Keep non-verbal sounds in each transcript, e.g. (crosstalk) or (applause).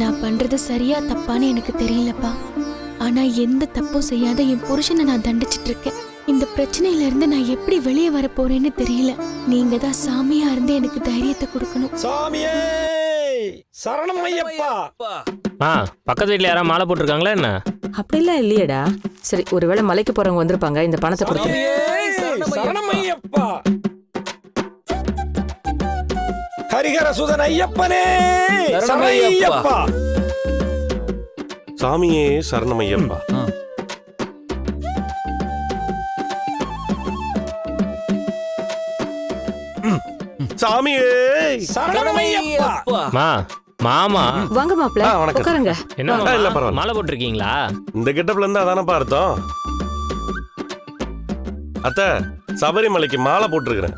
நான் பண்றது சரியா தப்பான்னு எனக்கு தெரியலப்பா. ஆனா எந்த தப்பும் செய்யாத என் புருஷனை நான் தண்டிச்சிட்டு இருக்கேன். இந்த பிரச்சனையில இருந்து நான் எப்படி வெளியே வர போறேன்னு தெரியல. நீங்க தான் சாமியா இருந்து எனக்கு தைரியத்தை கொடுக்கணும். சாமியே! சரணம் ஐயப்பா! ஆ பக்கத்து வீட்டில் யாராவது மாலை போட்டிருக்காங்களா என்ன? அப்படிலாம் இல்லையேடா. சரி ஒருவேளை மலைக்கு போறவங்க வந்திருப்பாங்க இந்த பணத்தை கொடுத்து. சரணம் ஐயப்பா! ஹரிஹர சுதன் ஐயப்பனே. ஐயப்பா சாமியே சரணமையப்பா. சாமியே! சரணம் ஐயப்பா மா மாமா. வாங்க மாப்ள. உட்காருங்க. என்ன? இல்ல, பரவாயில்ல. மாலை போட்டிருக்கீங்களா? இந்த கெட்டப்ல இருந்தா அதானப்பா அர்த்தம்? அத்த சபரிமலைக்கு மாலை போட்டிருக்கிறேன்.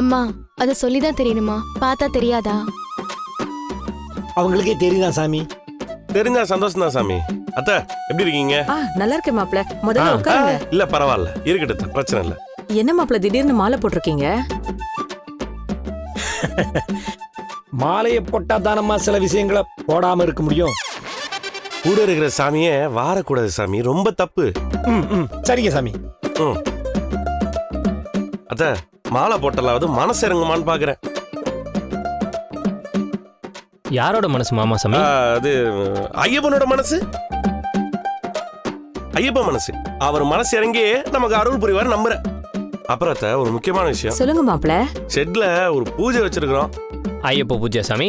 அம்மா அதை சொல்லிதான் தெரியணுமா? பார்த்தா தெரியாதா? அவங்களுக்கே தெரியுதா சாமி? தெரிஞ்சா சந்தோஷம் தான் சாமி. அத்த எப்படி இருக்கீங்க? ஆ நல்லா இருக்கேன் மாப்ள முதல்ல ஆ, உட்காருங்க. இல்ல பரவாயில்ல. இருக்கட்டும் அத்தை, பிரச்சனை இல்ல. என்ன மாப்ள திடீர்னு மாலை போட்டிருக்கீங்க? (laughs) மாலையை போட்டா தானம்மா சில விஷயங்களை போடாம இருக்க முடியும்? கூட இருக்கிற சாமியே வாரக்கூடாது சாமி. ரொம்ப தப்பு. ம், ம். சரிங்க சாமி. ம். அத்த மாலை போட்டலாவது மனசு இறங்குமான்னு பாக்குறேன். யாரோட மனசு மாமா சாமி? அது ஐயப்பனோட மனசு? ஐயப்ப மனசு. அவர் மனசு இறங்கி நமக்கு அருள் புரிவார் நம்புறேன். அப்புறம் அத்தை, ஒரு முக்கியமான விஷயம். சொல்லுங்க மாப்ள ஷெட்ல ஒரு பூஜை வச்சிருக்கிறோம். ஐயப்ப பூஜை சாமி?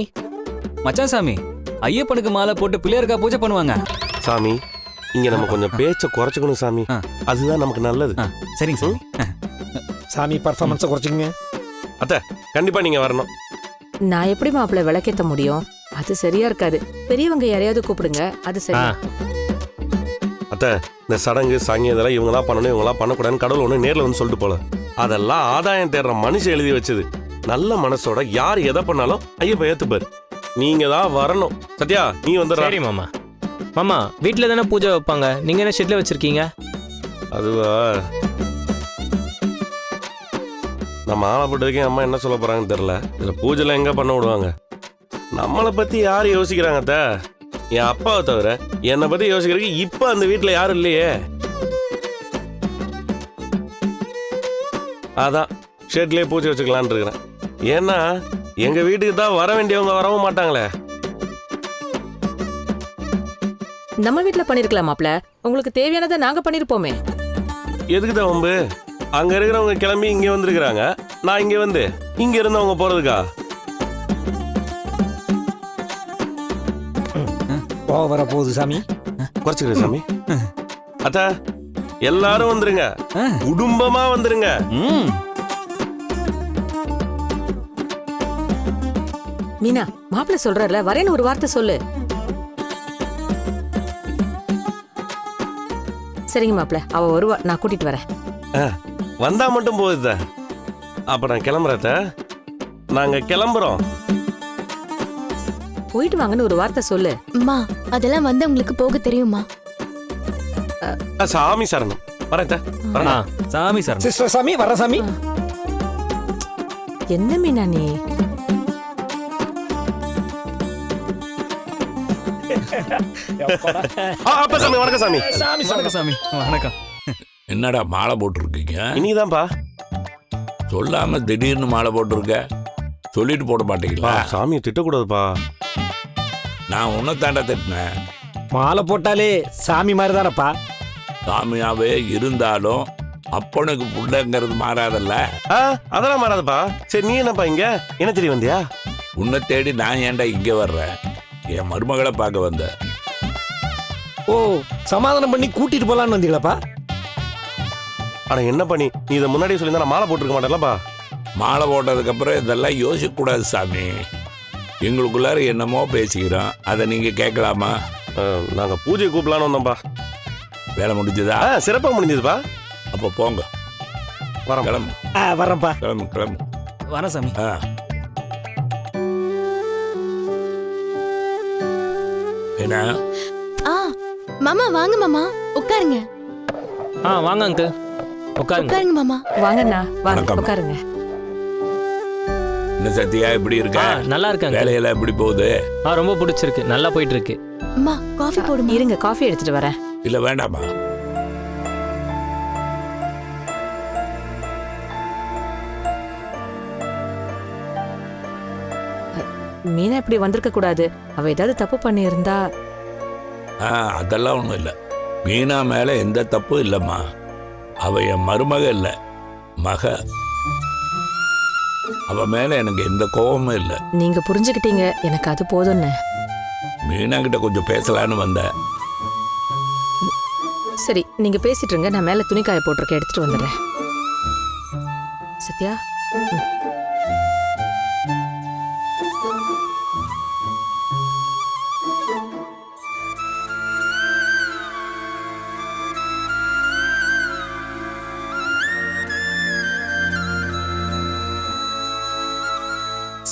மச்சான் சாமி ஐயப்பனுக்கு மாலை போட்டு பிள்ளையாருக்கா பூஜை பண்ணுவாங்க? சாமி இங்க நம்ம கொஞ்சம் பேச்ச குறைச்சுக்கணும் சாமி. அதுதான் நமக்கு நல்லது. சரிங்க சாமி. சாமி பர்ஃபார்மன்ஸை குறைச்சிங்க அத்தை கண்டிப்பா நீங்க வரணும். நான் எப்படி மாப்ள விளக்கேத்த முடியும்? அது சரியா இருக்காது. பெரியவங்க யாரையாவது கூப்பிடுங்க. அது ஆ. சரி அத்தை இந்த சடங்கு சங்கி இதெல்லாம் இவங்களாம் பண்ணணும் இவங்களாம் பண்ணக்கூடாதுன்னு கடவுள் ஒன்று நேர்ல வந்து சொல்லிட்டு போல. அதெல்லாம் ஆதாயம் தேடுற மனுஷன் எழுதி வச்சது. நல்ல மனசோட யார் எதை பண்ணாலும் ஐயப்ப ஏத்துப்பாரு. நீங்க தான் வரணும். சத்யா நீ வந்து சரி மாமா. மாமா வீட்டில் தானே பூஜை வைப்பாங்க. நீங்கள் என்ன ஷெட்டில் வச்சுருக்கீங்க? அதுவா? நான் மாலை போட்டதுக்கே அம்மா என்ன சொல்ல போறாங்கன்னு தெரியல. இதுல பூஜைலாம் எங்க பண்ண விடுவாங்க? நம்மளை பத்தி யார் யோசிக்கிறாங்க அத்தை? என் அப்பாவை தவிர என்னை பத்தி யோசிக்கிறதுக்கு இப்ப அந்த வீட்டுல யாரும் இல்லையே. அதான் ஷெட்லயே பூஜை வச்சுக்கலான்னு இருக்கிறேன். ஏன்னா எங்க வீட்டுக்கு தான் வர வேண்டியவங்க வரவும் மாட்டாங்களே. நம்ம வீட்ல பண்ணிருக்கலாம் மாப்ள உங்களுக்கு தேவையானதை நாங்க பண்ணிருப்போமே. எதுக்கு தான் வம்பு? அங்க இருக்கிறவங்க கிளம்பி இங்க வந்திருக்கிறாங்க. நான் இங்க வந்து இங்க இருந்தவங்க போறதுக்கா? போக வர போகுது சாமி. குறைச்சிக்கிறேன் சாமி. அத்தா எல்லாரும் வந்துருங்க. குடும்பமா வந்துருங்க. மீனா மாப்ள சொல்றாருல வரேன்னு ஒரு வார்த்தை சொல்லு. சரிங்க மாப்ள அவ வருவா நான் கூட்டிட்டு வரேன். வந்தா மட்டும் போகுது அப்ப நான் கிளம்புறத நாங்க கிளம்புறோம். போயிட்டு வாங்கன்னு ஒரு வார்த்தை சொல்லு. அம்மா அதெல்லாம் வந்து உங்களுக்கு போக தெரியுமா? சாமி சரணம். வரேன். சாமி சார் சிஸ்டர் சாமி வர சாமி. என்ன மீனா நீ? (laughs) ஆ, அப்ப சாமி வணக்கம் சாமி சாமி. வணக்கம் சாமி. வணக்கம். என்னடா மாலை போட்டிருக்கீங்க? இனிதான்ப்பா சொல்லாம திடீர்னு மாலை போட்டிருக்க? சொல்லிட்டு போட மாட்டீங்களா? சாமியை திட்டக்கூடாதுப்பா. நான் உன்னை தாண்டா திட்டினேன். மாலை போட்டாலே சாமி மாதிரி தானப்பா சாமியாவே இருந்தாலும் அப்பனுக்கு புள்ளங்கிறது மாறாதல்ல. ஆ அதெல்லாம் மாறாதுப்பா. சரி நீ என்னப்பா இங்க? என்ன தெரிய வந்தியா? உன்னை தேடி நான் ஏன்டா இங்க வர்றேன்? என் மருமகளை பார்க்க வந்த ஓ சமாதானம் பண்ணி கூட்டிட்டு போலான்னு வந்தீங்களாப்பா? ஆனா என்ன பண்ணி? நீ இதை முன்னாடியே சொல்லியிருந்தா நான் மாலை போட்டிருக்க மாட்டேன்லப்பா மாலை போட்டதுக்கு அப்புறம் இதெல்லாம் யோசிக்க கூடாது சாமி. எங்களுக்குள்ளார என்னமோ பேசிக்கிறோம். அதை நீங்க கேட்கலாமா? அஹ், நாங்க பூஜை கூப்பிடலான்னு வந்தோம்ப்பா வேலை முடிஞ்சதா? ஆ சிறப்பா முடிஞ்சதுப்பா அப்ப போங்க. வரோம். கிளம்பு. ஆ வரேன்ப்பா கிளம்பு கிளம்பு. வரேன் சாமி. ஆ. என்ன? ஆ மாமா வாங்க மாமா. உட்காருங்க. ஆ வாங்க அங்கிள். உட்காருங்க. உட்காருங்க மாமா. வாங்கண்ணா வாங்க வணக்கம். உட்காருங்க. என்ன சத்யா எப்படி இருக்க? ஆ நல்லா இருக்காங்க. வேலையெல்லாம் எப்படி போகுது? ஆ ரொம்ப பிடிச்சிருக்கு. நல்லா போயிட்டு இருக்கு அம்மா காஃபி போடுமா? இருங்க காஃபி எடுத்துட்டு வரேன். இல்ல வேண்டாமா மீனா இப்படி வந்திருக்க கூடாது. அவ ஏதாவது தப்பு பண்ணியிருந்தா. ஆ அதெல்லாம் ஒன்றும் இல்லை. மீனா மேலே எந்த தப்பும் இல்லைம்மா. அவ என் மருமக இல்லை மக. அவ மேலே எனக்கு எந்த கோபமும் இல்லை. நீங்க புரிஞ்சுக்கிட்டீங்க எனக்கு அது போதும்னு. மீனா கிட்ட கொஞ்சம் பேசலான்னு வந்தேன் சரி நீங்க பேசிட்டு இருங்க நான் மேல துணி காய போட்டிருக்கேன் எடுத்துட்டு வந்துடுறேன். சத்யா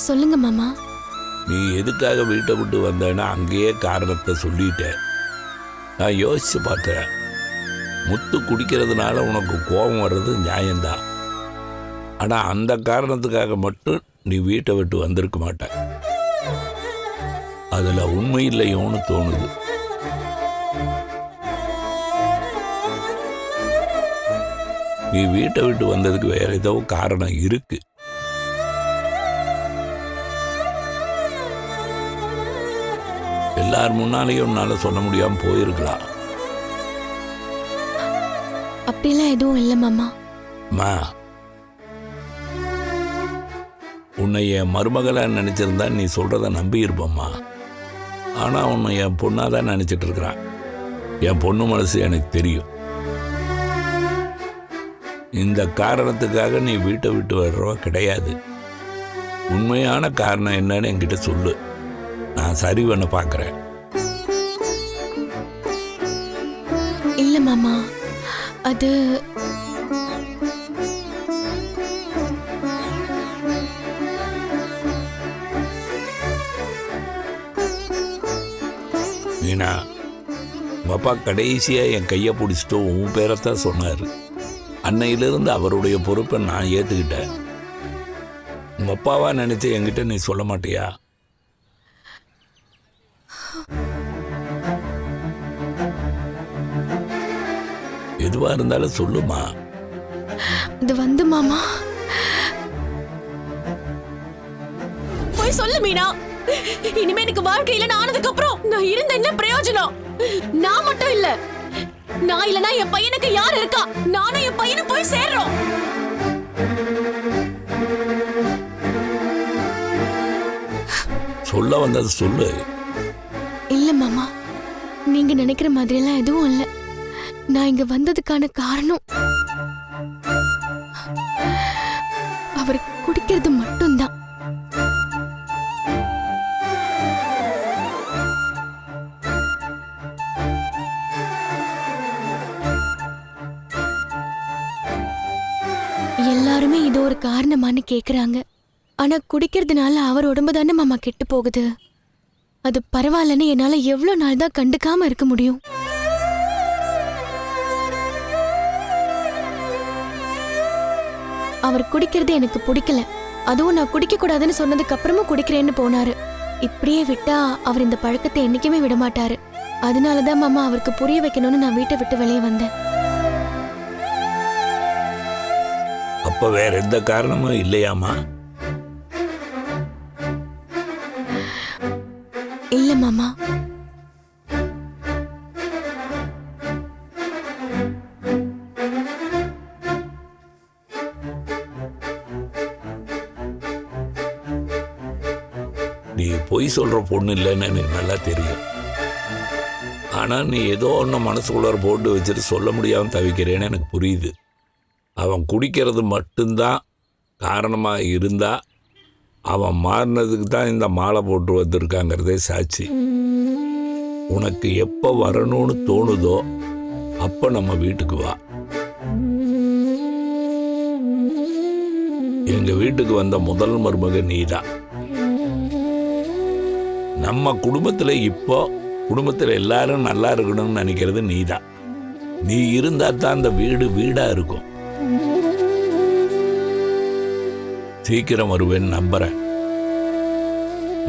சொல்லுங்க மாமா. நீ எதுக்காக வீட்டை விட்டு வந்தேன்னா அங்கேயே காரணத்தை சொல்லிட்டேன் நான் யோசிச்சு பார்த்தேன் முத்து குடிக்கிறதுனால உனக்கு கோபம் வர்றது நியாயம்தான். ஆனால் அந்த காரணத்துக்காக மட்டும் நீ வீட்டை விட்டு வந்திருக்க மாட்ட. அதில் உண்மை இல்லையோன்னு தோணுது. நீ வீட்டை விட்டு வந்ததுக்கு வேற ஏதோ காரணம் இருக்குது எல்லார் முன்னாலேயும் உன்னால சொல்ல முடியாம போயிருக்கலாம் அப்படிலாம் எதுவும் இல்லை மாமா. அம்மா உன்னை என் மருமகளா நினைச்சிருந்தா நீ சொல்றத நம்பி இருப்பம்மா ஆனா உன்னை என் பொண்ணா தான் நினைச்சிட்டு இருக்கிறான் என் பொண்ணு மனசு எனக்கு தெரியும். இந்த காரணத்துக்காக நீ வீட்டை விட்டு வர்றவ கிடையாது. உண்மையான காரணம் என்னன்னு என்கிட்ட சொல்லு. நான் சரி பண்ண பார்க்குறேன் இல்ல மாமா. அது மீனா அப்பா கடைசியாக என் கையை பிடிச்சிட்டு உன் பேரைத்தான் சொன்னார். அன்னையிலிருந்து அவருடைய பொறுப்பை நான் ஏற்றுக்கிட்டேன் உங்கள் அப்பாவா நினச்சி என்கிட்ட நீ சொல்ல மாட்டியா? எதுவாக இருந்தாலும் சொல்லுமா. அது வந்து மாமா. போய் சொல்லு மீனா. இனிமே எனக்கு வாழ்க்கையில நான் ஆனதுக்கு அப்புறம் நான் இருந்த என்ன பிரயோஜனம்? நான் மட்டும் இல்ல. நான் இல்லனா என் பையனுக்கு யார் இருக்கா? நானும் என் பையனும் போய் சேர்றோம். சொல்ல வந்தது சொல்லு. இல்ல மாமா. நீங்க நினைக்கிற மாதிரி எல்லாம் எதுவும் இல்ல. நான் இங்க வந்ததுக்கான காரணம். அவர் குடிக்கிறது மட்டும்தான். எல்லாருமே இது ஒரு காரணமான்னு கேக்குறாங்க. ஆனா குடிக்கிறதுனால அவர் உடம்பு தானே மாமா கெட்டு போகுது. அது பரவாயில்லன்னு என்னால எவ்வளவு நாள் தான் கண்டுக்காம இருக்க முடியும். அவர் குடிக்கிறது எனக்கு பிடிக்கல. அதுவும் நான் குடிக்க கூடாதுன்னு சொன்னதுக்கு அப்புறமும் குடிக்கிறேன்னு போனாரு. இப்படியே விட்டா அவர் இந்த பழக்கத்தை என்னைக்குமே விட மாட்டாரு. அதனாலதான் மாமா அவருக்கு புரிய வைக்கணும்னு நான் வீட்டை விட்டு வெளியே வந்தேன். அப்போ வேற எந்த காரணமும் இல்லையாமா நீ பொய் சொல்ற பொண்ணு இல்லைன்னு எனக்கு நல்லா தெரியும். ஆனால் நீ ஏதோ ஒன்று மனசுக்குள்ளார போட்டு வச்சுட்டு சொல்ல முடியாமல் தவிக்கிறேன்னு எனக்கு புரியுது. அவன் குடிக்கிறது மட்டும்தான் காரணமாக இருந்தா அவன் மாறினதுக்கு தான் இந்த மாலை போட்டு வந்திருக்காங்கிறதே சாட்சி. உனக்கு எப்போ வரணும்னு தோணுதோ அப்போ நம்ம வீட்டுக்கு வா. எங்கள் வீட்டுக்கு வந்த முதல் மருமக நீதான். நம்ம குடும்பத்தில் இப்போ குடும்பத்தில் எல்லாரும் நல்லா இருக்கணும்னு நினைக்கிறது நீ தான் நீ இருந்தால் தான் அந்த வீடு வீடாக இருக்கும். சீக்கிரம் வருவேன்னு நம்புறேன்.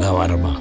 நான் வரமா